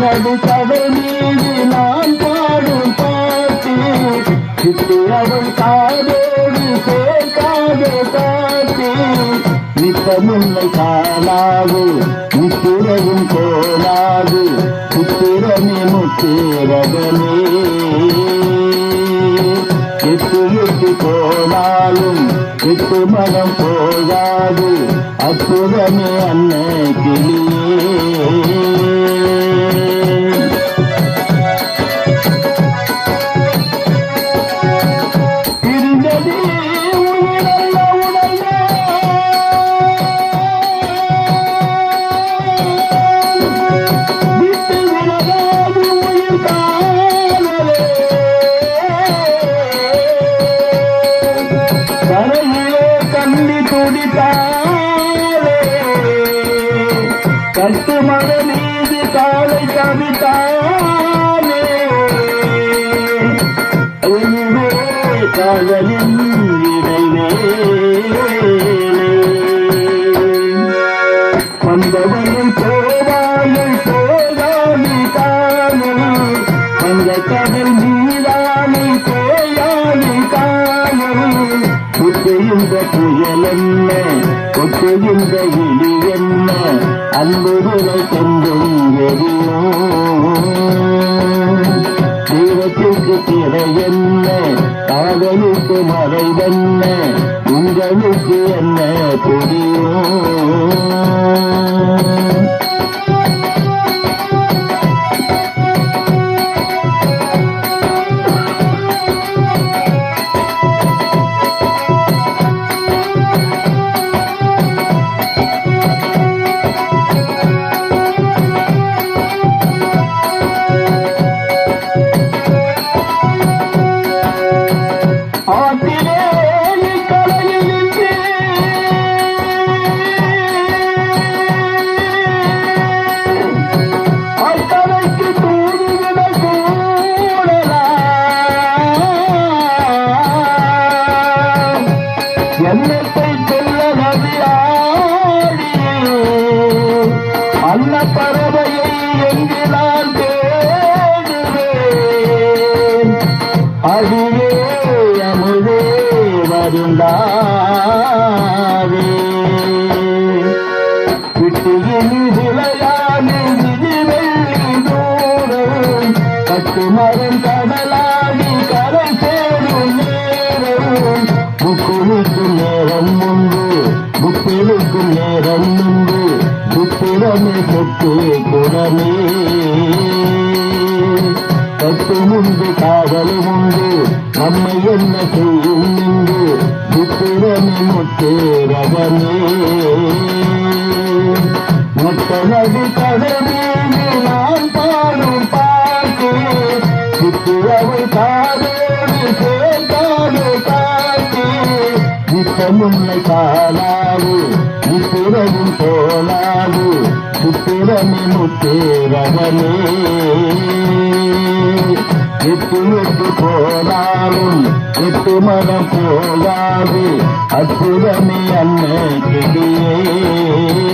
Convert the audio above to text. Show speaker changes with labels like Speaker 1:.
Speaker 1: நடு கடல் மீது நான் பாடும் பாட்டு சித்து அவள் காதோடு சேர்க்காத காட்டு நித்தமுல்லை காணாது கோலாது சித்திரமே அற்புதமே அன்ன கிளியே. இருந்தது கவித்தானே இதுவே காதலின் வந்தவனும் போவாயும் போகாது காணும் வந்த கடல் மீதானே போயாது புயல் என்ன? கொட்டுகின்ற இடி என்ன? அன்புகளை கொண்டும் எரியும். தெய்வத்திற்கு திரை என்ன? காதலுக்கு மறைவென்ன உங்களுக்கு என்ன தெரியும் என்னத்தை சொல்ல நதியாடி அல்ல பறவையை எங்கு நான் தேடுவேன் அதுவே அமுதே வருந்தாவே விட்டியில் விளையாடு வெள்ளி தூரம் கட்டு மரம் கடலாடி நேரம் உண்டு. புத்திரமே சொத்து குடமே கட்டும் உண்டு காதலும் உண்டு. நம்மை என்ன செய்யும் நின்று புத்திரமே முத்து ரகமே நதி கடமீது நான் பாடும் பாட்டு. சித்திரவை காதோடு சேர்க்காது காட்டு. நித்தமுல்லை காலாது நித்திரவும் போலாது சித்திரமே முத்திரவனே எட்டு எட்டு போலாலும் எட்டு மனம் போலாது அற்புதமே அன்னை கிளியே